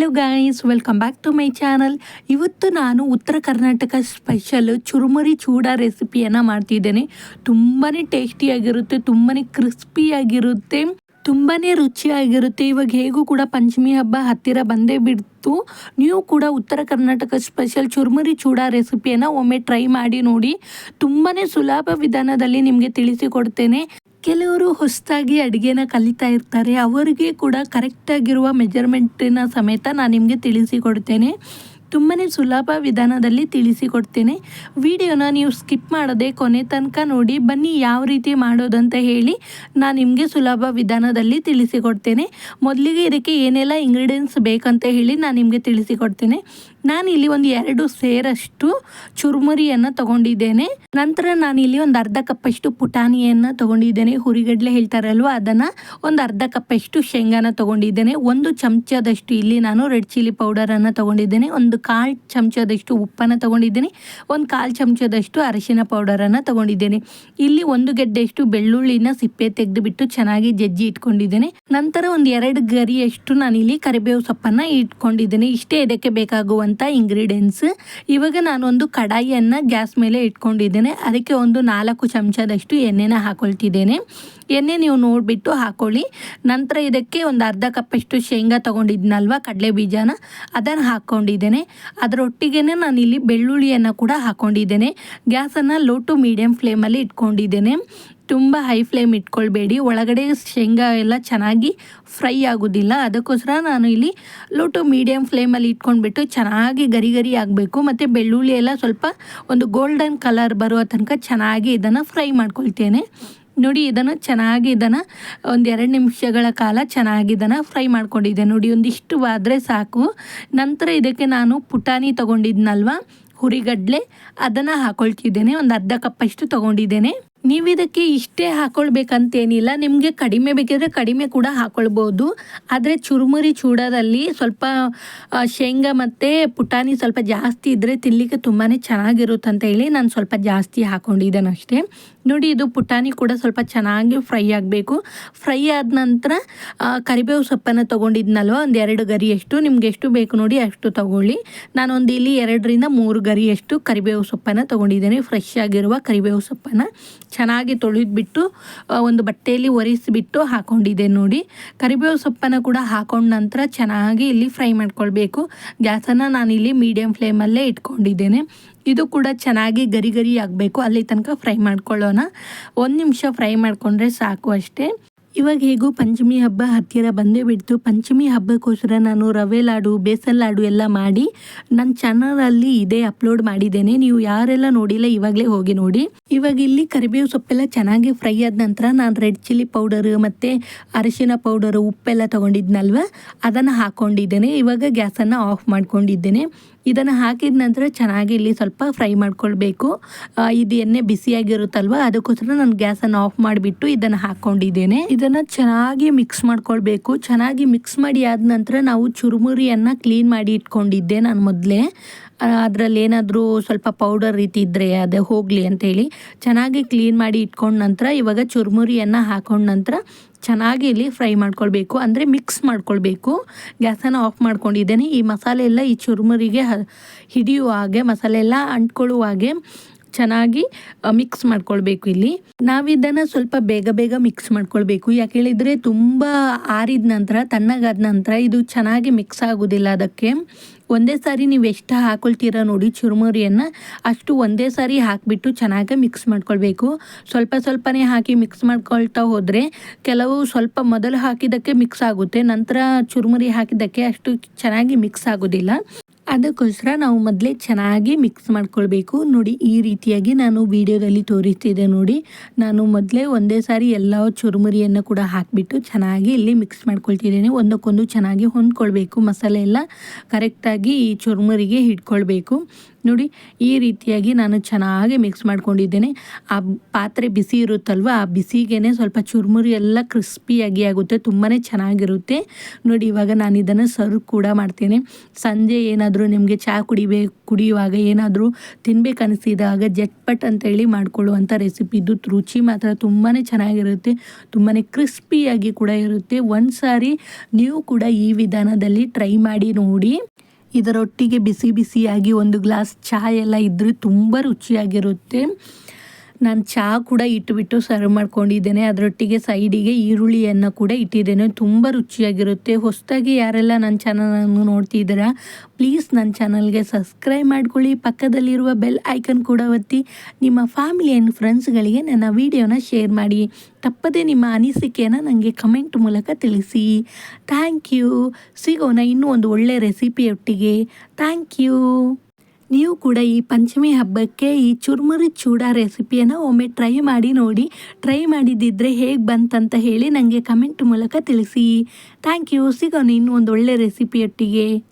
Hello guys welcome back to my channel ಇವತ್ತು ನಾನು ಉತ್ತರ ಕರ್ನಾಟಕ ಸ್ಪೆಷಲ್ ಚುರುಮುರಿ ಚೂಡ ರೆಸಿಪಿಯನ್ನು ಮಾಡ್ತಿದ್ದೇನೆ. ತುಂಬಾ ಟೇಸ್ಟಿಯಾಗಿರುತ್ತೆ ತುಂಬಾ ಕ್ರಿಸ್ಪಿಯಾಗಿರುತ್ತೆ ತುಂಬಾ ರುಚಿಯಾಗಿರುತ್ತೆ. ಇವಾಗ ಹೇಗೂ ಕೂಡ ಪಂಚಮಿ ಹಬ್ಬ ಹತ್ತಿರ ಬಂದೇ ಬಿಡ್ತು. ನೀವು ಕೂಡ ಉತ್ತರ ಕರ್ನಾಟಕ ಸ್ಪೆಷಲ್ ಚುರುಮುರಿ ಚೂಡ ರೆಸಿಪಿಯನ್ನು ಒಮ್ಮೆ ಟ್ರೈ ಮಾಡಿ ನೋಡಿ. ತುಂಬಾ ಸುಲಭ ವಿಧಾನದಲ್ಲಿ ನಿಮಗೆ ತಿಳಿಸಿಕೊಡ್ತೇನೆ ಕೆಲವರು ಹೊಸದಾಗಿ ಅಡುಗೆನ ಕಲಿತಾ ಇರ್ತಾರೆ ಅವರಿಗೆ ಕೂಡ ಕರೆಕ್ಟಾಗಿರುವ ಮೆಜರ್ಮೆಂಟಿನ ಸಮೇತ ನಾನು ನಿಮಗೆ ತಿಳಿಸಿಕೊಡ್ತೇನೆ ತುಂಬಾ ಸುಲಭ ವಿಧಾನದಲ್ಲಿ ತಿಳಿಸಿಕೊಡ್ತೇನೆ. ವಿಡಿಯೋನ ನೀವು ಸ್ಕಿಪ್ ಮಾಡದೆ ಕೊನೆ ತನಕ ನೋಡಿ, ಬನ್ನಿ ಯಾವ ರೀತಿ ಮಾಡೋದಂತ ಹೇಳಿ ನಾನು ನಿಮಗೆ ಸುಲಭ ವಿಧಾನದಲ್ಲಿ ತಿಳಿಸಿಕೊಡ್ತೇನೆ. ಮೊದಲಿಗೆ ಇದಕ್ಕೆ ಏನೆಲ್ಲ ಇಂಗ್ರೀಡಿಯೆಂಟ್ಸ್ ಬೇಕಂತ ಹೇಳಿ ನಾನು ನಿಮಗೆ ತಿಳಿಸಿಕೊಡ್ತೇನೆ. ಇಲ್ಲಿ ಒಂದು ಎರಡು ಸೇರಷ್ಟು ಚುರುಮುರಿಯನ್ನು ತಗೊಂಡಿದ್ದೇನೆ. ನಂತರ ನಾನು ಇಲ್ಲಿ ಒಂದು ಅರ್ಧ ಕಪ್ಪಷ್ಟು ಪುಟಾಣಿಯನ್ನು ತಗೊಂಡಿದ್ದೇನೆ. ಹುರಿಗಡ್ಲೆ ಹೇಳ್ತಾರಲ್ವ ಅದನ್ನು ಒಂದು ಅರ್ಧ ಕಪ್ಪಷ್ಟು ಶೇಂಗಾನ ತಗೊಂಡಿದ್ದೇನೆ. ಒಂದು ಚಮಚದಷ್ಟು ಇಲ್ಲಿ ನಾನು ರೆಡ್ ಚಿಲ್ಲಿ ಪೌಡರನ್ನು ತಗೊಂಡಿದ್ದೇನೆ. ಒಂದು ಕಾಲು ಚಮಚದಷ್ಟು ಉಪ್ಪನ್ನು ತೊಗೊಂಡಿದ್ದೀನಿ, ಒಂದು ಕಾಲು ಚಮಚದಷ್ಟು ಅರಿಶಿನ ಪೌಡರನ್ನು ತೊಗೊಂಡಿದ್ದೇನೆ. ಇಲ್ಲಿ ಒಂದು ಗೆಡ್ಡೆಯಷ್ಟು ಬೆಳ್ಳುಳ್ಳಿನ ಸಿಪ್ಪೆ ತೆಗೆದುಬಿಟ್ಟು ಚೆನ್ನಾಗಿ ಜಜ್ಜಿ ಇಟ್ಕೊಂಡಿದ್ದೇನೆ. ನಂತರ ಒಂದು ಎರಡು ಗರಿಯಷ್ಟು ನಾನಿಲ್ಲಿ ಕರಿಬೇವು ಸೊಪ್ಪನ್ನು ಇಟ್ಕೊಂಡಿದ್ದೇನೆ. ಇಷ್ಟೇ ಇದಕ್ಕೆ ಬೇಕಾಗುವಂಥ ಇಂಗ್ರೀಡಿಯೆಂಟ್ಸ್ ಇವಾಗ ನಾನೊಂದು ಕಡಾಯಿಯನ್ನು ಗ್ಯಾಸ್ ಮೇಲೆ ಇಟ್ಕೊಂಡಿದ್ದೇನೆ. ಅದಕ್ಕೆ ಒಂದು ನಾಲ್ಕು ಚಮಚದಷ್ಟು ಎಣ್ಣೆನ ಹಾಕೊಳ್ತಿದ್ದೇನೆ. ಎಣ್ಣೆ ನೀವು ನೋಡಿಬಿಟ್ಟು ಹಾಕೊಳ್ಳಿ. ನಂತರ ಇದಕ್ಕೆ ಒಂದು ಅರ್ಧ ಕಪ್ಪಷ್ಟು ಶೇಂಗಾ ತೊಗೊಂಡಿದ್ನಲ್ವ? ಕಡಲೆ ಬೀಜನ. ಅದನ್ನು ಹಾಕ್ಕೊಂಡಿದ್ದೇನೆ ಅದರೊಟ್ಟಿಗೆ ನಾನಿಲ್ಲಿ ಬೆಳ್ಳುಳ್ಳಿಯನ್ನು ಕೂಡ ಹಾಕ್ಕೊಂಡಿದ್ದೇನೆ ಗ್ಯಾಸನ್ನು ಲೋ ಟು ಮೀಡಿಯಮ್ ಫ್ಲೇಮಲ್ಲಿ ಇಟ್ಕೊಂಡಿದ್ದೇನೆ. ತುಂಬ ಹೈ ಫ್ಲೇಮ್ ಇಟ್ಕೊಳ್ಬೇಡಿ. ಒಳಗಡೆ ಶೇಂಗಾ ಎಲ್ಲ ಚೆನ್ನಾಗಿ ಫ್ರೈ ಆಗೋದಿಲ್ಲ. ಅದಕ್ಕೋಸ್ಕರ ನಾನು ಇಲ್ಲಿ ಲೋ ಟು ಮೀಡಿಯಮ್ ಫ್ಲೇಮಲ್ಲಿ ಇಟ್ಕೊಂಡ್ಬಿಟ್ಟು ಚೆನ್ನಾಗಿ ಗರಿ ಗರಿ ಆಗಬೇಕು. ಮತ್ತು ಬೆಳ್ಳುಳ್ಳಿ ಎಲ್ಲ ಸ್ವಲ್ಪ ಒಂದು ಗೋಲ್ಡನ್ ಕಲರ್ ಬರುವ ತನಕ ಚೆನ್ನಾಗಿ ಇದನ್ನು ಫ್ರೈ ಮಾಡ್ಕೊಳ್ತೇನೆ. ನೋಡಿ, ಇದನ್ನು ಚೆನ್ನಾಗಿ ಇದನ್ನು ಒಂದು ಎರಡು ನಿಮಿಷಗಳ ಕಾಲ ಚೆನ್ನಾಗಿ ಇದನ್ನು ಫ್ರೈ ಮಾಡ್ಕೊಂಡಿದ್ದೆ. ನೋಡಿ, ಒಂದಿಷ್ಟು ಆದರೆ ಸಾಕು. ನಂತರ ಇದಕ್ಕೆ ನಾನು ಪುಟಾಣಿ ತೊಗೊಂಡಿದ್ನಲ್ವ? ಹುರಿಗಡ್ಲೆ. ಅದನ್ನು ಹಾಕೊಳ್ತಿದ್ದೇನೆ. ಒಂದು ಅರ್ಧ ಕಪ್ಪಷ್ಟು ತೊಗೊಂಡಿದ್ದೇನೆ. ನೀವು ಇದಕ್ಕೆ ಇಷ್ಟೇ ಹಾಕೊಳ್ಬೇಕಂತೇನಿಲ್ಲ. ನಿಮಗೆ ಕಡಿಮೆ ಬೇಕಿದ್ರೆ ಕಡಿಮೆ ಕೂಡ ಹಾಕೊಳ್ಬೋದು. ಆದರೆ ಚುರುಮುರಿ ಚೂಡದಲ್ಲಿ ಸ್ವಲ್ಪ ಶೇಂಗಾ ಮತ್ತು ಪುಟಾಣಿ ಸ್ವಲ್ಪ ಜಾಸ್ತಿ ಇದ್ದರೆ ತಿನ್ನಲಿಕ್ಕೆ ತುಂಬಾ ಚೆನ್ನಾಗಿರುತ್ತೆ ಅಂತ ಹೇಳಿ ನಾನು ಸ್ವಲ್ಪ ಜಾಸ್ತಿ ಹಾಕ್ಕೊಂಡಿದ್ದೇನೆ ನೋಡಿ, ಇದು ಪುಟಾಣಿ ಕೂಡ ಸ್ವಲ್ಪ ಚೆನ್ನಾಗಿ ಫ್ರೈ ಆಗಬೇಕು. ಫ್ರೈ ಆದ ನಂತರ ಕರಿಬೇವು ಸೊಪ್ಪನ್ನು ತೊಗೊಂಡಿದ್ನಲ್ವ ಒಂದು ಎರಡು ಗರಿಯಷ್ಟು. ನಿಮ್ಗೆ ಎಷ್ಟು ಬೇಕು ನೋಡಿ ಅಷ್ಟು ತೊಗೊಳ್ಳಿ. ನಾನೊಂದು ಇಲ್ಲಿ ಎರಡರಿಂದ ಮೂರು ಗರಿಯಷ್ಟು ಕರಿಬೇವು ಸೊಪ್ಪನ್ನು ತೊಗೊಂಡಿದ್ದೇನೆ. ಫ್ರೆಶ್ ಆಗಿರುವ ಕರಿಬೇವು ಸೊಪ್ಪನ್ನು. ಚೆನ್ನಾಗಿ ತೊಳೆದ್ಬಿಟ್ಟು ಒಂದು ಬಟ್ಟೆಯಲ್ಲಿ ಒರೆಸಿಬಿಟ್ಟು ಹಾಕೊಂಡಿದೆ ನೋಡಿ. ಕರಿಬೇವು ಸೊಪ್ಪನ್ನು ಕೂಡ ಹಾಕೊಂಡ ನಂತರ ಚೆನ್ನಾಗಿ ಇಲ್ಲಿ ಫ್ರೈ ಮಾಡ್ಕೊಳ್ಬೇಕು. ಗ್ಯಾಸನ್ನು ನಾನಿಲ್ಲಿ ಮೀಡಿಯಮ್ ಫ್ಲೇಮಲ್ಲೇ ಇಟ್ಕೊಂಡಿದ್ದೇನೆ. ಇದು ಕೂಡ ಚೆನ್ನಾಗಿ ಗರಿ ಗರಿ ಆಗಬೇಕು. ಅಲ್ಲಿ ತನಕ ಫ್ರೈ ಮಾಡ್ಕೊಳ್ಳೋಣ. ಒಂದು ನಿಮಿಷ ಫ್ರೈ ಮಾಡಿಕೊಂಡ್ರೆ ಸಾಕು ಅಷ್ಟೇ. ಇವಾಗ ಹೇಗೂ ಪಂಚಮಿ ಹಬ್ಬ ಹತ್ತಿರ ಬಂದೇ ಬಿಡ್ತು. ಪಂಚಮಿ ಹಬ್ಬಕ್ಕೋಸ್ಕರ ನಾನು ರವೆ ಲಾಡು, ಬೇಸನ್ ಲಾಡು ಎಲ್ಲ ಮಾಡಿ ನನ್ನ ಚಾನಲಲ್ಲಿ ಇದೇ ಅಪ್ಲೋಡ್ ಮಾಡಿದ್ದೇನೆ. ನೀವು ಯಾರೆಲ್ಲ ನೋಡಿಲ್ಲ ಇವಾಗಲೇ ಹೋಗಿ ನೋಡಿ. ಇವಾಗ ಇಲ್ಲಿ ಕರಿಬೇವು ಸೊಪ್ಪೆಲ್ಲ ಚೆನ್ನಾಗಿ ಫ್ರೈ ಆದ ನಂತರ ನಾನು ರೆಡ್ ಚಿಲ್ಲಿ ಪೌಡರ್ ಮತ್ತು ಅರಿಶಿನ ಪೌಡರ್ ಉಪ್ಪೆಲ್ಲ ತೊಗೊಂಡಿದ್ನಲ್ವ? ಅದನ್ನು ಹಾಕ್ಕೊಂಡಿದ್ದೇನೆ ಇವಾಗ ಗ್ಯಾಸನ್ನು ಆಫ್ ಮಾಡ್ಕೊಂಡಿದ್ದೇನೆ. ಇದನ್ನು ಹಾಕಿದ ನಂತರ ಚೆನ್ನಾಗಿ ಇಲ್ಲಿ ಸ್ವಲ್ಪ ಫ್ರೈ ಮಾಡ್ಕೊಳ್ಬೇಕು. ಇದು ಎಣ್ಣೆ ಬಿಸಿಯಾಗಿರುತ್ತಲ್ವ, ಅದಕ್ಕೋಸ್ಕರ ನಾನು ಗ್ಯಾಸನ್ನು ಆಫ್ ಮಾಡಿಬಿಟ್ಟು ಇದನ್ನು ಹಾಕ್ಕೊಂಡಿದ್ದೇನೆ ಇದನ್ನು ಚೆನ್ನಾಗಿ ಮಿಕ್ಸ್ ಮಾಡ್ಕೊಳ್ಬೇಕು. ಚೆನ್ನಾಗಿ ಮಿಕ್ಸ್ ಮಾಡಿ ಆದ ನಂತರ ನಾವು ಚುರುಮುರಿಯನ್ನು ಕ್ಲೀನ್ ಮಾಡಿ ಇಟ್ಕೊಂಡಿದ್ದೆ ನಾನು ಮೊದಲೇ. ಅದರಲ್ಲಿ ಏನಾದರೂ ಸ್ವಲ್ಪ ಪೌಡರ್ ರೀತಿ ಇದ್ದರೆ ಅದೇ ಹೋಗಲಿ ಅಂತೇಳಿ. ಚೆನ್ನಾಗಿ ಕ್ಲೀನ್ ಮಾಡಿ ಇಟ್ಕೊಂಡ ನಂತರ ಇವಾಗ ಚುರುಮುರಿಯನ್ನು ಹಾಕೊಂಡ ನಂತರ ಚೆನ್ನಾಗಿ ಇಲ್ಲಿ ಫ್ರೈ ಮಾಡ್ಕೊಳ್ಬೇಕು. ಅಂದರೆ ಮಿಕ್ಸ್ ಮಾಡ್ಕೊಳ್ಬೇಕು. ಗ್ಯಾಸನ್ನು ಆಫ್ ಮಾಡ್ಕೊಂಡಿದ್ದೇನೆ. ಈ ಮಸಾಲೆ ಎಲ್ಲ ಈ ಚುರುಮುರಿಗೆ ಹಿಡಿಯುವ ಹಾಗೆ, ಮಸಾಲೆ ಎಲ್ಲ ಅಂಟ್ಕೊಳ್ಳುವ ಹಾಗೆ ಚೆನ್ನಾಗಿ ಮಿಕ್ಸ್ ಮಾಡ್ಕೊಳ್ಬೇಕು ಇಲ್ಲಿ. ನಾವಿದನ್ನು ಸ್ವಲ್ಪ ಬೇಗ ಬೇಗ ಮಿಕ್ಸ್ ಮಾಡ್ಕೊಳ್ಬೇಕು. ಯಾಕೆ ಹೇಳಿದರೆ ತುಂಬ ಆರಿದ ನಂತರ, ತಣ್ಣಗಾದ ನಂತರ ಇದು ಚೆನ್ನಾಗಿ ಮಿಕ್ಸ್ ಆಗೋದಿಲ್ಲ ಅದಕ್ಕೆ. ಒಂದೇ ಸಾರಿ ನೀವು ಎಷ್ಟು ಹಾಕೊಳ್ತೀರಾ ನೋಡಿ ಚುರುಮುರಿಯನ್ನು. ಅಷ್ಟು ಒಂದೇ ಸಾರಿ ಹಾಕಿಬಿಟ್ಟು ಚೆನ್ನಾಗಿ ಮಿಕ್ಸ್ ಮಾಡ್ಕೊಳ್ಬೇಕು. ಸ್ವಲ್ಪ ಸ್ವಲ್ಪನೇ ಹಾಕಿ ಮಿಕ್ಸ್ ಮಾಡ್ಕೊಳ್ತಾ ಹೋದರೆ ಕೆಲವು ಸ್ವಲ್ಪ ಮೊದಲು ಹಾಕಿದ್ದಕ್ಕೆ ಮಿಕ್ಸ್ ಆಗುತ್ತೆ. ನಂತರ ಚುರುಮುರಿ ಹಾಕಿದ್ದಕ್ಕೆ ಅಷ್ಟು ಚೆನ್ನಾಗಿ ಮಿಕ್ಸ್ ಆಗೋದಿಲ್ಲ. ಅದಕ್ಕೋಸ್ಕರ ನಾವು ಮೊದಲೇ ಚೆನ್ನಾಗಿ ಮಿಕ್ಸ್ ಮಾಡ್ಕೊಳ್ಬೇಕು. ನೋಡಿ, ಈ ರೀತಿಯಾಗಿ ನಾನು ವಿಡಿಯೋದಲ್ಲಿ ತೋರಿಸ್ತಿದ್ದೆ ನೋಡಿ. ನಾನು ಮೊದಲೇ ಒಂದೇ ಸಾರಿ ಎಲ್ಲ ಚುರುಮುರಿಯನ್ನು ಕೂಡ ಹಾಕಿಬಿಟ್ಟು ಚೆನ್ನಾಗಿ ಇಲ್ಲಿ ಮಿಕ್ಸ್ ಮಾಡ್ಕೊಳ್ತಿದ್ದೇನೆ. ಒಂದಕ್ಕೊಂದು ಚೆನ್ನಾಗಿ ಹೊಂದ್ಕೊಳ್ಬೇಕು. ಮಸಾಲೆ ಎಲ್ಲ ಕರೆಕ್ಟಾಗಿ ಈ ಚುರುಮುರಿಗೆ ಹಿಡ್ಕೊಳ್ಬೇಕು. ನೋಡಿ, ಈ ರೀತಿಯಾಗಿ ನಾನು ಚೆನ್ನಾಗಿ ಮಿಕ್ಸ್ ಮಾಡ್ಕೊಂಡಿದ್ದೇನೆ. ಆ ಪಾತ್ರೆ ಬಿಸಿ ಇರುತ್ತಲ್ವ, ಆ ಬಿಸಿಗೆ ಸ್ವಲ್ಪ ಚುರುಮುರಿ ಎಲ್ಲ ಕ್ರಿಸ್ಪಿಯಾಗಿ ಆಗುತ್ತೆ ತುಂಬಾ ಚೆನ್ನಾಗಿರುತ್ತೆ. ನೋಡಿ, ಇವಾಗ ನಾನು ಇದನ್ನು ಸರ್ವ್ ಕೂಡ ಮಾಡ್ತೇನೆ. ಸಂಜೆ ಏನಾದರೂ ಏನಾದರೂ ನಿಮಗೆ ಚಹಾ ಕುಡಿಬೇಕು ಕುಡಿಯುವಾಗ ಏನಾದರೂ ತಿನ್ಬೇಕು ಅನಿಸಿದಾಗ ಜಟ್ಪಟ್ ಅಂತೇಳಿ ಮಾಡ್ಕೊಳ್ಳುವಂಥ ರೆಸಿಪಿ ಇದು. ರುಚಿ ಮಾತ್ರ ತುಂಬಾ ಚೆನ್ನಾಗಿರುತ್ತೆ. ತುಂಬಾ ಕ್ರಿಸ್ಪಿಯಾಗಿ ಕೂಡ ಇರುತ್ತೆ. ಒಂದು ಸಾರಿ ನೀವು ಕೂಡ ಈ ವಿಧಾನದಲ್ಲಿ ಟ್ರೈ ಮಾಡಿ ನೋಡಿ. ಇದರೊಟ್ಟಿಗೆ ಬಿಸಿ ಬಿಸಿಯಾಗಿ ಒಂದು ಗ್ಲಾಸ್ ಚಹಾ ಎಲ್ಲ ಇದ್ದರೆ ತುಂಬ ರುಚಿಯಾಗಿರುತ್ತೆ. ನಾನು ಚಹಾ ಕೂಡ ಇಟ್ಟುಬಿಟ್ಟು ಸರ್ವ್ ಮಾಡ್ಕೊಂಡಿದ್ದೇನೆ. ಅದರೊಟ್ಟಿಗೆ ಸೈಡಿಗೆ ಈರುಳ್ಳಿಯನ್ನು ಕೂಡ ಇಟ್ಟಿದ್ದೇನೆ. ತುಂಬ ರುಚಿಯಾಗಿರುತ್ತೆ. ಹೊಸದಾಗಿ ಯಾರೆಲ್ಲ ನನ್ನ ಚಾನಲನ್ನು ನೋಡ್ತಿದ್ದೀರಾ ಪ್ಲೀಸ್ ನನ್ನ ಚಾನಲ್ಗೆ ಸಬ್ಸ್ಕ್ರೈಬ್ ಮಾಡ್ಕೊಳ್ಳಿ. ಪಕ್ಕದಲ್ಲಿರುವ ಬೆಲ್ ಐಕನ್ ಕೂಡ ಒತ್ತಿ. ನಿಮ್ಮ ಫ್ಯಾಮಿಲಿ ಆ್ಯಂಡ್ ಫ್ರೆಂಡ್ಸ್ಗಳಿಗೆ ನನ್ನ ವಿಡಿಯೋನ ಶೇರ್ ಮಾಡಿ. ತಪ್ಪದೇ ನಿಮ್ಮ ಅನಿಸಿಕೆಯನ್ನು ನನಗೆ ಕಮೆಂಟ್ ಮೂಲಕ ತಿಳಿಸಿ. ಥ್ಯಾಂಕ್ ಯು ಸಿಗೋಣ ಇನ್ನೂ ಒಂದು ಒಳ್ಳೆಯ ರೆಸಿಪಿಯೊಟ್ಟಿಗೆ ಥ್ಯಾಂಕ್ ಯು ನೀವು ಕೂಡ ಈ ಪಂಚಮಿ ಹಬ್ಬಕ್ಕೆ ಈ ಚುರುಮುರಿ ಚೂಡ ರೆಸಿಪಿಯನ್ನು ಒಮ್ಮೆ ಟ್ರೈ ಮಾಡಿ ನೋಡಿ. ಟ್ರೈ ಮಾಡಿದ್ದಿದ್ರೆ ಹೇಗೆ ಬಂತಂತ ಹೇಳಿ ನನಗೆ ಕಮೆಂಟ್ ಮೂಲಕ ತಿಳಿಸಿ. Thank you. ಸಿಗೋಣ ಇನ್ನೂ ಒಂದು ಒಳ್ಳೆ ರೆಸಿಪಿಯೊಟ್ಟಿಗೆ.